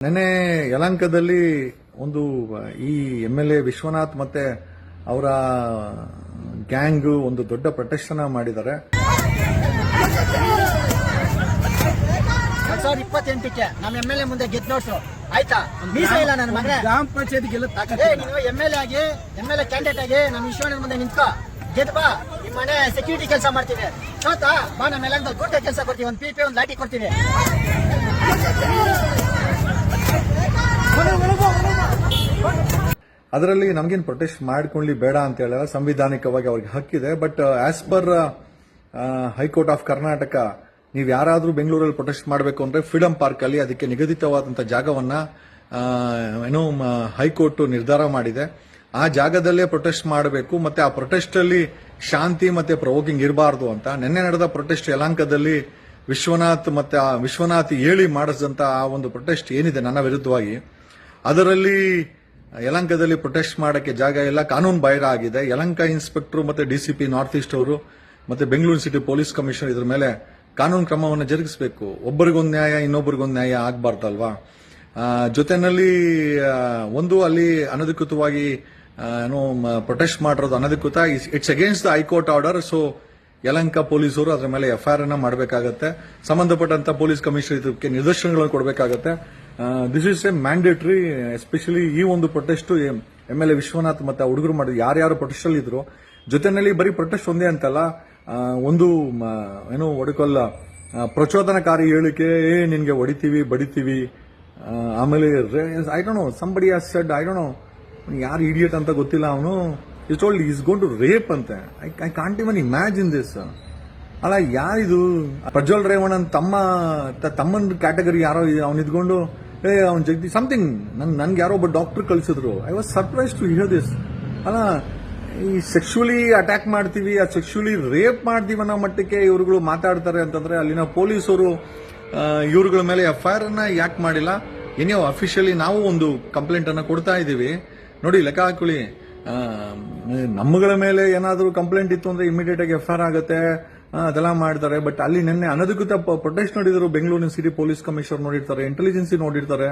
ನೆನ್ನೆ ಯಲಂಕದಲ್ಲಿ ಒಂದು ಈ ಎಂ ಎಲ್ ಎ ವಿಶ್ವನಾಥ್ ಮತ್ತೆ ಅವರ ಗ್ಯಾಂಗ್ ಒಂದು ದೊಡ್ಡ ಪ್ರೊಟೆಕ್ಷನ್ ಮಾಡಿದ್ದಾರೆ. ಎರಡ್ ಸಾವಿರದ ಇಪ್ಪತ್ತೆಂಟಕ್ಕೆ ನಮ್ಮ ಎಂ ಎಲ್ ಎ ಮುಂದೆ ಗೆದ್ದು ನೋಡ್ಸು ಆಯ್ತಾ? ಮೀಸ ಇಲ್ಲ ನನ್ನ ಮಗನೇ. ಗ್ರಾಮ ಪಂಚಾಯತ್ ಗೆಲ್ಲ ಏ, ನೀನು ಎಂ ಎಲ್ ಎ ಆಗಿ ಎಂ ಎಲ್ ಎ ಕ್ಯಾಂಡಿಡೇಟ್ ಆಗಿ ನಮ್ಮ ವಿಶ್ವನಾಥ್ ಮುಂದೆ ನಿಂತ್ಕೋ. ಗೆದ್ದು ಬಾ. ನಿಮ್ಮ ಮನೆ ಸೆಕ್ಯೂರಿಟಿ ಕೆಲಸ ಮಾಡ್ತೀವಿ. ಸೋತಾ ಬಾ ನಮ್ಮ ಎಲ್ಲ ಗುಡ್ಡ ಕೆಲಸ ಕೊಡ್ತೀವಿ. ಒಂದು ಪಿ ಪಿ ಒಂದು ಲಾಟಿ ಕೊಡ್ತೀವಿ. ಅದರಲ್ಲಿ ನಮ್ಗೇನು ಪ್ರೊಟೆಸ್ಟ್ ಮಾಡ್ಕೊಳ್ಳಿ ಬೇಡ ಅಂತ ಹೇಳಲ್ಲ, ಸಂವಿಧಾನಿಕವಾಗಿ ಅವ್ರಿಗೆ ಹಕ್ಕಿದೆ. But as per high court of Karnataka ನೀವು ಯಾರಾದರೂ ಬೆಂಗಳೂರಲ್ಲಿ ಪ್ರೊಟೆಸ್ಟ್ ಮಾಡಬೇಕು ಅಂದರೆ ಫ್ರೀಡಂ ಪಾರ್ಕ್ ಅಲ್ಲಿ ಅದಕ್ಕೆ ನಿಗದಿತವಾದಂಥ ಜಾಗವನ್ನ ಏನೋ ಹೈಕೋರ್ಟ್ ನಿರ್ಧಾರ ಮಾಡಿದೆ. ಆ ಜಾಗದಲ್ಲೇ ಪ್ರೊಟೆಸ್ಟ್ ಮಾಡಬೇಕು, ಮತ್ತೆ ಆ ಪ್ರೊಟೆಸ್ಟಲ್ಲಿ ಶಾಂತಿ ಮತ್ತೆ ಪ್ರವೋಕಿಂಗ್ ಇರಬಾರ್ದು ಅಂತ. ನಿನ್ನೆ ನಡೆದ ಪ್ರೊಟೆಸ್ಟ್ ಯಲಾಂಕದಲ್ಲಿ ವಿಶ್ವನಾಥ್ ಮತ್ತೆ ಆ ವಿಶ್ವನಾಥ್ ಹೇಳಿ ಮಾಡಿಸಿದಂಥ ಆ ಒಂದು ಪ್ರೊಟೆಸ್ಟ್ ಏನಿದೆ ನನ್ನ ವಿರುದ್ಧವಾಗಿ, ಅದರಲ್ಲಿ ಯಲಂಕದಲ್ಲಿ ಪ್ರೊಟೆಸ್ಟ್ ಮಾಡೋಕ್ಕೆ ಜಾಗ ಇಲ್ಲ, ಕಾನೂನು ಬಾಹಿರ ಆಗಿದೆ. Yelahanka inspector C P north east ಅವರು ಮತ್ತು ಬೆಂಗಳೂರು ಸಿಟಿ ಪೊಲೀಸ್ ಕಮಿಷನರ್ ಇದ್ರ ಮೇಲೆ ಕಾನೂನು ಕ್ರಮವನ್ನು ಜರುಗಿಸಬೇಕು. ಒಬ್ಬರಿಗೊಂದು ನ್ಯಾಯ, ಇನ್ನೊಬ್ಬರಿಗೊಂದು ನ್ಯಾಯ ಆಗಬಾರ್ದಲ್ವಾ? ಜೊತೆಯಲ್ಲಿ ಒಂದು ಅಲ್ಲಿ ಅನಧಿಕೃತವಾಗಿ ಏನು ಪ್ರೊಟೆಸ್ಟ್ ಮಾಡಿರೋದು ಅನಧಿಕೃತ. It's against the high court order so Yelahanka ಪೊಲೀಸರು ಅದರ ಮೇಲೆ ಎಫ್ಐಆರ್ ಅನ್ನ ಮಾಡಬೇಕಾಗತ್ತೆ. ಸಂಬಂಧಪಟ್ಟಂತ ಪೊಲೀಸ್ ಕಮಿಷನರ್ ಇದಕ್ಕೆ ನಿರ್ದೇಶನಗಳನ್ನು ಕೊಡಬೇಕಾಗತ್ತೆ. This is a mandatory especially ಈ ಒಂದು protest M L A Vishwanath ಮತ್ತೆ ಹುಡುಗರು ಮಾಡಿದ್ರು ಯಾರ್ಯಾರು ಪ್ರೊಟೆಸ್ಟ್ ಇದ್ರು ಜೊತೆನಲ್ಲಿ ಬರೀ ಪ್ರೊಟೆಸ್ಟ್ ಒಂದೇ ಅಂತಲ್ಲ ಆ, ಒಂದು ಏನು ಒಡಕೊಲ್ಲ ಆ, ಪ್ರಚೋದನಕಾರಿ ಹೇಳಿಕೆ ಏ ನಿನ್ಗೆ ಹೊಡಿತೀವಿ ಬಡಿತೀವಿ ಆ, ಆಮೇಲೆ I don't know somebody has said I don't know ಯಾರು ಇಡಿಯಟ್ ಅಂತ ಗೊತ್ತಿಲ್ಲ ಅವನು is old is gone to rape ಅಂತೆ. I I can't even imagine this ಅಲ್ಲ ಯಾರಿದು? ಪ್ರಜ್ವಲ್ ರೇವಣ್ಣನ್ ತಮ್ಮ ತಮ್ಮನ ಕ್ಯಾಟಗರಿ ಯಾರೋ ಅವ್ನು ಇದ್ಕೊಂಡು ಏ, ಅವ್ನು ಜಗದಿ ಸಮಥಿಂಗ್ ನನ್, ನನ್ಗೆ ಯಾರೋ ಒಬ್ಬ ಡಾಕ್ಟರ್ ಕಳಿಸಿದ್ರು. I was surprise to hear this ಅಲ್ಲ, ಈ ಸೆಕ್ಷುಲಿ ಅಟ್ಯಾಕ್ ಮಾಡ್ತೀವಿ ಆ ಸೆಕ್ಷುಲಿ ರೇಪ್ ಮಾಡ್ತೀವಿ ಅನ್ನೋ ಮಟ್ಟಕ್ಕೆ ಇವರುಗಳು ಮಾತಾಡ್ತಾರೆ ಅಂತಂದ್ರೆ ಅಲ್ಲಿನ ಪೊಲೀಸರು ಇವ್ರುಗಳ ಮೇಲೆ ಎಫ್ ಐ ಆರ್ ಅನ್ನ ಯಾಕೆ ಮಾಡಿಲ್ಲ? ಏನೋ ಅಫಿಷಿಯಲಿ ನಾವು ಒಂದು ಕಂಪ್ಲೇಂಟ್ ಅನ್ನ ಕೊಡ್ತಾ ಇದ್ದೀವಿ. ನೋಡಿ, ಲೆಕ್ಕ ಹಾಕೊಳ್ಳಿ. ನಮ್ಮಗಳ ಮೇಲೆ ಏನಾದರೂ ಕಂಪ್ಲೇಂಟ್ ಇತ್ತು ಅಂದ್ರೆ ಇಮಿಡಿಯೇಟ್ ಆಗಿ ಎಫ್ ಐ ಆರ್ ಆಗುತ್ತೆ. ಅದೆಲ್ಲ ಮಾಡ್ತಾರೆ ಬಟ್ ಅಲ್ಲಿ ನಿನ್ನೆ ಅನಧಿಕೃತ ಪ್ರೊಟೆಸ್ಟ್ ನೋಡಿದ್ರು. ಬೆಂಗಳೂರಿನ ಸಿಟಿ ಪೊಲೀಸ್ ಕಮಿಷನರ್ ನೋಡಿರ್ತಾರೆ ಇಂಟೆಲಿಜೆನ್ಸಿ ನೋಡಿರ್ತಾರೆ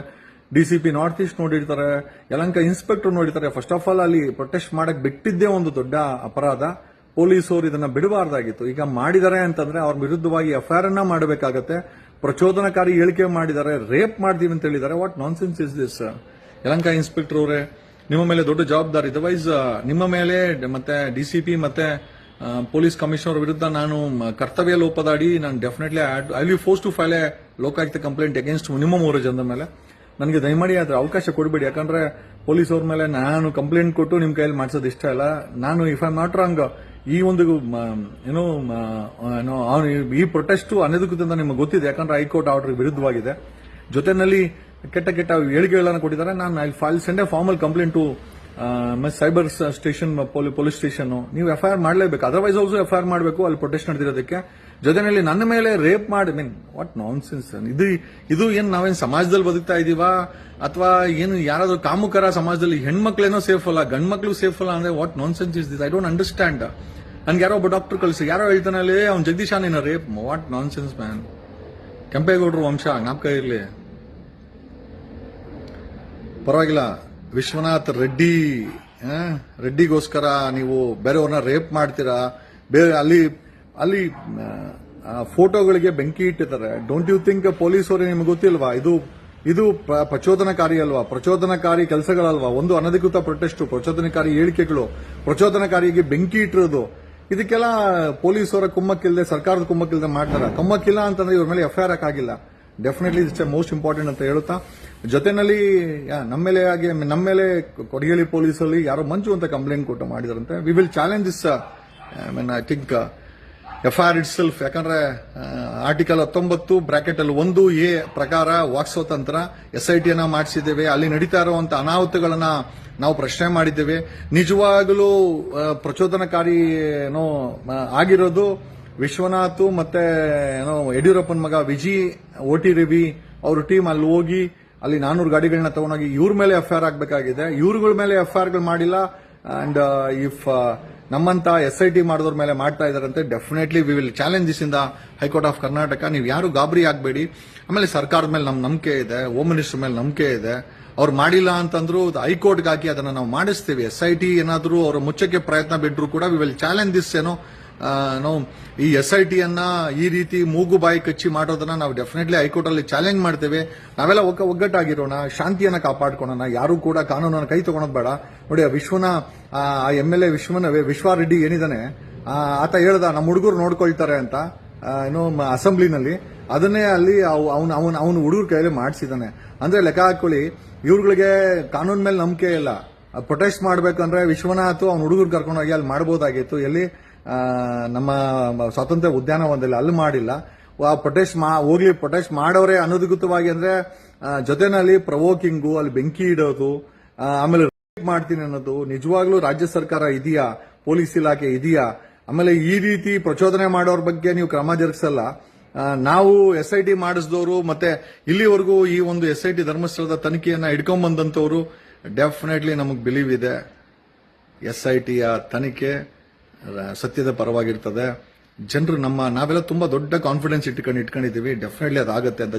ಡಿಸಿಪಿ ನಾರ್ತ್ ಈಸ್ಟ್ ನೋಡಿರ್ತಾರೆ, ಯಲಂಕ ಇನ್ಸ್ಪೆಕ್ಟರ್ ನೋಡಿರ್ತಾರೆ. ಫಸ್ಟ್ ಆಫ್ ಆಲ್ ಅಲ್ಲಿ ಪ್ರೊಟೆಸ್ಟ್ ಮಾಡಕ್ ಬಿಟ್ಟಿದ್ದೇ ಒಂದು ದೊಡ್ಡ ಅಪರಾಧ. ಪೊಲೀಸರು ಇದನ್ನ ಬಿಡಬಾರ್ದಾಗಿತ್ತು. ಈಗ ಮಾಡಿದ್ದಾರೆ ಅಂತಂದ್ರೆ ಅವ್ರ ವಿರುದ್ಧವಾಗಿ ಎಫ್ಐಆರ್ ಅನ್ನ ಮಾಡಬೇಕಾಗತ್ತೆ. ಪ್ರಚೋದನಕಾರಿ ಹೇಳಿಕೆ ಮಾಡಿದ್ದಾರೆ. ರೇಪ್ ಮಾಡ್ತೀವಿ ಅಂತ ಹೇಳಿದ್ದಾರೆ. What nonsense is this Yelahanka inspector ಅವರೇ, ನಿಮ್ಮ ಮೇಲೆ ದೊಡ್ಡ ಜವಾಬ್ದಾರಿ. ಅದರ್ವೈಸ್ ನಿಮ್ಮ ಮೇಲೆ ಮತ್ತೆ ಡಿಸಿಪಿ ಮತ್ತೆ ಪೊಲೀಸ್ ಕಮಿಷನರ್ ವಿರುದ್ಧ ನಾನು ಕರ್ತವ್ಯ ಲೋಪದಾಡಿ ನಾನು definitely I we force to file a Lokayukta complaint against minimum ಅವರ ಜನದ ಮೇಲೆ. ನನಗೆ ದಯಮಾಡಿ ಅದ್ರ ಅವಕಾಶ ಕೊಡಬೇಡಿ. ಯಾಕಂದ್ರೆ ಪೊಲೀಸ್ ಅವ್ರ ಮೇಲೆ ನಾನು ಕಂಪ್ಲೇಂಟ್ ಕೊಟ್ಟು ನಿಮ್ಮ ಕೈಯಲ್ಲಿ ಮಾಡಿಸೋದು ಇಷ್ಟ ಇಲ್ಲ. ನಾನು ಇಫ್ ಐ ನಾಟ್ ರಾಂಗ್ ಈ ಒಂದು ಏನೋ ಈ ಪ್ರೊಟೆಸ್ಟ್ ಅನಧಿಕೃತ ಅಂತ ನಿಮಗೆ ಗೊತ್ತಿದೆ. ಯಾಕಂದ್ರೆ ಹೈಕೋರ್ಟ್ ಆರ್ಡರ್ ವಿರುದ್ಧವಾಗಿದೆ. ಜೊತೆನಲ್ಲಿ ಕೆಟ್ಟ ಕೆಟ್ಟ ಹೇಳಿಕೆಗಳನ್ನು ಕೊಟ್ಟಿದ್ದಾರೆ. ನಾನು I file send a formal complaint to cyber station police station ನೀವು ಎಫ್ ಆರ್ ಮಾಡಲೇಬೇಕು. ಅದರ್ವೈಸ್ ಆಲ್ಸೋ ಎಫ್ ಆರ್ ಮಾಡಬೇಕು. ಅಲ್ಲಿ ಪ್ರೊಟೆಸ್ಟ್ ನಡೆದಿರೋದಕ್ಕೆ. ಜೊತೆನಲ್ಲಿ ನನ್ನ ಮೇಲೆ ರೇಪ್ ಮಾಡಿ ಮೀನ್ ವಾಟ್ ನಾನ್ ಸೆನ್ಸ್ ಇದು ಇದು ಏನು ನಾವೇನು ಸಮಾಜದಲ್ಲಿ ಬದುಕ್ತಾ ಇದೀವಾ? ಅಥವಾ ಏನು ಯಾರಾದರೂ ಕಾಮುಕರ ಸಮಾಜದಲ್ಲಿ ಹೆಣ್ಮಕ್ಳೇನೋ ಸೇಫ್ ಅಲ್ಲ, ಗಂಡ್ಮಕ್ಳು ಸೇಫ್ ಅಲ್ಲ ಅಂದ್ರೆ what nonsense is this I don't understand ನನ್ಗೆ ಯಾರೋ ಒಬ್ಬ ಡಾಕ್ಟರ್ ಕಳಿಸಿ. ಯಾರೋ ಹೇಳ್ತಾನೆ ಅವ್ನು ಜಗದೀಶ್ ಏನ rape what nonsense man ಕೆಂಪೇಗೌಡರು ವಂಶ, ಜ್ಞಾಪಕ ಇರಲಿ. ಪರವಾಗಿಲ್ಲ. ವಿಶ್ವನಾಥ್ ರೆಡ್ಡಿ ರೆಡ್ಡಿಗೋಸ್ಕರ ನೀವು ಬೇರೆಯವ್ರನ್ನ ರೇಪ್ ಮಾಡ್ತೀರಾ? ಬೇರೆ ಅಲ್ಲಿ ಅಲ್ಲಿ ಫೋಟೋಗಳಿಗೆ ಬೆಂಕಿ ಇಟ್ಟಿದ್ದಾರೆ. ಡೋಂಟ್ ಯು ಥಿಂಕ್ ಪೊಲೀಸವರೇ ನಿಮ್ಗೆ ಗೊತ್ತಿಲ್ವಾ? ಇದು ಇದು ಪ್ರ- ಪ್ರಚೋದನಕಾರಿ ಅಲ್ವಾ? ಪ್ರಚೋದನಕಾರಿ ಕೆಲಸಗಳಲ್ವಾ? ಒಂದು ಅನಧಿಕೃತ ಪ್ರೊಟೆಸ್ಟ್, ಪ್ರಚೋದನಕಾರಿ ಹೇಳಿಕೆಗಳು, ಪ್ರಚೋದನಕಾರಿಗೆ ಬೆಂಕಿ ಇಟ್ಟಿರೋದು. ಇದಕ್ಕೆಲ್ಲ ಪೊಲೀಸರ ಕುಮ್ಮಕ್ಕಿಲ್ಲದೆ ಸರ್ಕಾರದ ಕುಮ್ಮಕ್ಕಿಲ್ಲದೆ ಮಾಡ್ತಾರ? ಕುಮ್ಮಕ್ಕಿಲ್ಲ ಅಂತಂದ್ರೆ ಇವ್ರ ಮೇಲೆ ಎಫ್ಐಆರ್ ಹಾಕಿಲ್ಲ ಡೆಫಿನೆಟ್ಲಿ ಇಟ್ಸ್ ಮೋಸ್ಟ್ ಇಂಪಾರ್ಟೆಂಟ್ ಅಂತ ಹೇಳುತ್ತಾ. ಜೊತೆನಲ್ಲಿ ನಮ್ಮ ಮೇಲೆ ಆಗಿ ನಮ್ಮ ಮೇಲೆ ಕೊಡಗೇಳಿ ಪೊಲೀಸಲ್ಲಿ ಯಾರೋ ಮಂಜು ಅಂತ ಕಂಪ್ಲೇಂಟ್ ಕೊಟ್ಟು ಮಾಡಿದಾರಂತೆ. We will challenge this I mean I think F R itself ಯಾಕಂದ್ರೆ ಆರ್ಟಿಕಲ್ ಹತ್ತೊಂಬತ್ತು ಬ್ರಾಕೆಟ್ ಅಲ್ಲಿ ಒಂದು ಎ ಪ್ರಕಾರ ವಾಕ್ ಸ್ವಾತಂತ್ರ ಎಸ್ ಐ ಟಿಯನ್ನ ಮಾಡಿಸಿದ್ದೇವೆ. ಅಲ್ಲಿ ನಡೀತಾ ಇರುವಂತ ಅನಾಹುತಗಳನ್ನ ನಾವು ಪ್ರಶ್ನೆ ಮಾಡಿದ್ದೇವೆ. ನಿಜವಾಗಲೂ ಆ, ಪ್ರಚೋದನಕಾರಿ ಏನೋ ಆಗಿರೋದು ವಿಶ್ವನಾಥ್ ಮತ್ತೆ, ಏನೋ, ಯಡಿಯೂರಪ್ಪನ ಮಗ ವಿಜಿ, ಓಟಿ ರವಿ, ಅವ್ರ ಟೀಮ್ ಅಲ್ಲಿ ಹೋಗಿ, ಅಲ್ಲಿ ನಾನೂರು ಗಾಡಿಗಳನ್ನ ತಗೊಂಡೋಗಿ ಇವ್ರ ಮೇಲೆ ಎಫ್ ಆರ್ ಆಗಬೇಕಾಗಿದೆ. ಇವ್ರಗಳ ಮೇಲೆ ಎಫ್ ಆರ್ಗಳು ಮಾಡಿಲ್ಲ. ಅಂಡ್ ಇಫ್ ನಮ್ಮಂತ ಎಸ್ ಐ ಟಿ ಮಾಡಿದವ್ರ ಮೇಲೆ ಮಾಡ್ತಾ ಇದಾರಂತೆ definitely we will challenge this in the high court of Karnataka ನೀವು ಯಾರು ಗಾಬರಿ ಆಗಬೇಡಿ. ಆಮೇಲೆ ಸರ್ಕಾರದ ಮೇಲೆ ನಮ್ಮ ನಂಬಿಕೆ ಇದೆ ಹೋಮ್ ಮಿನಿಸ್ಟರ್ ಮೇಲೆ ನಂಬಿಕೆ ಇದೆ. ಅವ್ರು ಮಾಡಿಲ್ಲ ಅಂತಂದ್ರು ಹೈಕೋರ್ಟ್ಗೆ ಹಾಕಿ ಅದನ್ನ ನಾವು ಮಾಡಿಸ್ತೀವಿ. ಎಸ್ ಐ ಟಿ ಏನಾದರೂ ಅವರು ಮುಚ್ಚಕ್ಕೆ ಪ್ರಯತ್ನ ಬಿಟ್ಟರು ಕೂಡ ವಿ ವಿಲ್ ಚಾಲೆಂಜ್ ದಿಸ್ ಏನೋ ನಾವು ಈ ಎಸ್ ಐ ಟಿಯನ್ನ ಈ ರೀತಿ ಮೂಗು ಬಾಯಿ ಕಚ್ಚಿ ಮಾಡೋದನ್ನ ನಾವು ಡೆಫಿನೆಟ್ಲಿ ಹೈಕೋರ್ಟ್ ಅಲ್ಲಿ ಚಾಲೆಂಜ್ ಮಾಡ್ತೇವೆ. ನಾವೆಲ್ಲ ಒಕ್ಕ ಒಗ್ಗಟ್ಟಾಗಿರೋಣ ಶಾಂತಿಯನ್ನ ಕಾಪಾಡ್ಕೊಳ್ಳೋಣ ಯಾರು ಕೂಡ ಕಾನೂನನ್ನ ಕೈ ತಗೊಳೋದ್ ಬೇಡ. ನೋಡಿ ವಿಶ್ವನ ಆ ಎಂ ಎಲ್ ಎ ವಿಶ್ವನ ವಿಶ್ವಾರೆಡ್ಡಿ ಏನಿದಾನೆ ಆ, ಆತ ಹೇಳ್ದ ನಮ್ಮ ಹುಡುಗರು ನೋಡ್ಕೊಳ್ತಾರೆ ಅಂತ ಏನು ಅಸೆಂಬ್ಲಿನಲ್ಲಿ. ಅದನ್ನೇ ಅಲ್ಲಿ ಅವನು ಅವನು ಅವನು ಹುಡುಗರ ಕೈಯಲ್ಲಿ ಮಾಡಿಸಿದಾನೆ. ಅಂದ್ರೆ ಲೆಕ್ಕ ಹಾಕೊಳ್ಳಿ ಇವ್ರುಗಳಿಗೆ ಕಾನೂನ್ ಮೇಲೆ ನಂಬಿಕೆ ಇಲ್ಲ. ಪ್ರೊಟೆಸ್ಟ್ ಮಾಡಬೇಕಂದ್ರೆ ವಿಶ್ವನಾಥ್ ಅವ್ನ ಹುಡುಗರು ಕರ್ಕೊಂಡೋಗಿ ಅಲ್ಲಿ ಮಾಡ್ಬೋದಾಗಿತ್ತು. ಎಲ್ಲಿ ನಮ್ಮ ಸ್ವಾತಂತ್ರ್ಯ ಉದ್ಯಾನವನದಲ್ಲಿ ಅಲ್ಲಿ ಮಾಡಿಲ್ಲ. ಪ್ರೊಟೆಸ್ಟ್ ಮಾ ಹೋಗ್ಲಿ ಪ್ರೊಟೆಸ್ಟ್ ಮಾಡೋರೆ ಅನಧಿಕೃತವಾಗಿ ಅಂದ್ರೆ ಆ, ಜೊತೆನಲ್ಲಿ ಪ್ರವೋಕಿಂಗು ಅಲ್ಲಿ ಬೆಂಕಿ ಇಡೋದು ಆಮೇಲೆ ಮಾಡ್ತೀನಿ ಅನ್ನೋದು ನಿಜವಾಗ್ಲೂ ರಾಜ್ಯ ಸರ್ಕಾರ ಇದೆಯಾ? ಪೊಲೀಸ್ ಇಲಾಖೆ ಇದೆಯಾ? ಆಮೇಲೆ ಈ ರೀತಿ ಪ್ರಚೋದನೆ ಮಾಡೋರ ಬಗ್ಗೆ ನೀವು ಕ್ರಮ ಜರುಗಿಸಲ್ಲ. ನಾವು ಎಸ್ ಐ ಟಿ ಮಾಡಿಸಿದವರು ಮತ್ತೆ ಇಲ್ಲಿವರೆಗೂ ಈ ಒಂದು ಎಸ್ ಐ ಟಿ ಧರ್ಮಸ್ಥಳದ ತನಿಖೆಯನ್ನ ಹಿಡ್ಕೊಂಡ್ಬಂದಂತವರು ಡೆಫಿನೆಟ್ಲಿ ನಮಗೆ ಬಿಲೀವ್ ಇದೆ. ಎಸ್ ಐ ಟಿಯ ತನಿಖೆ ಸತ್ಯದ ಪರವಾಗಿರ್ತದೆ. ಜನರು ನಮ್ಮ ನಾವೆಲ್ಲ ತುಂಬಾ ದೊಡ್ಡ ಕಾನ್ಫಿಡೆನ್ಸ್ ಇಟ್ಕೊಂಡು ಇಟ್ಕೊಂಡಿದ್ದೀವಿ. ಡೆಫಿನೆಟ್ಲಿ ಅದಾಗತ್ತೆ ಅಂತ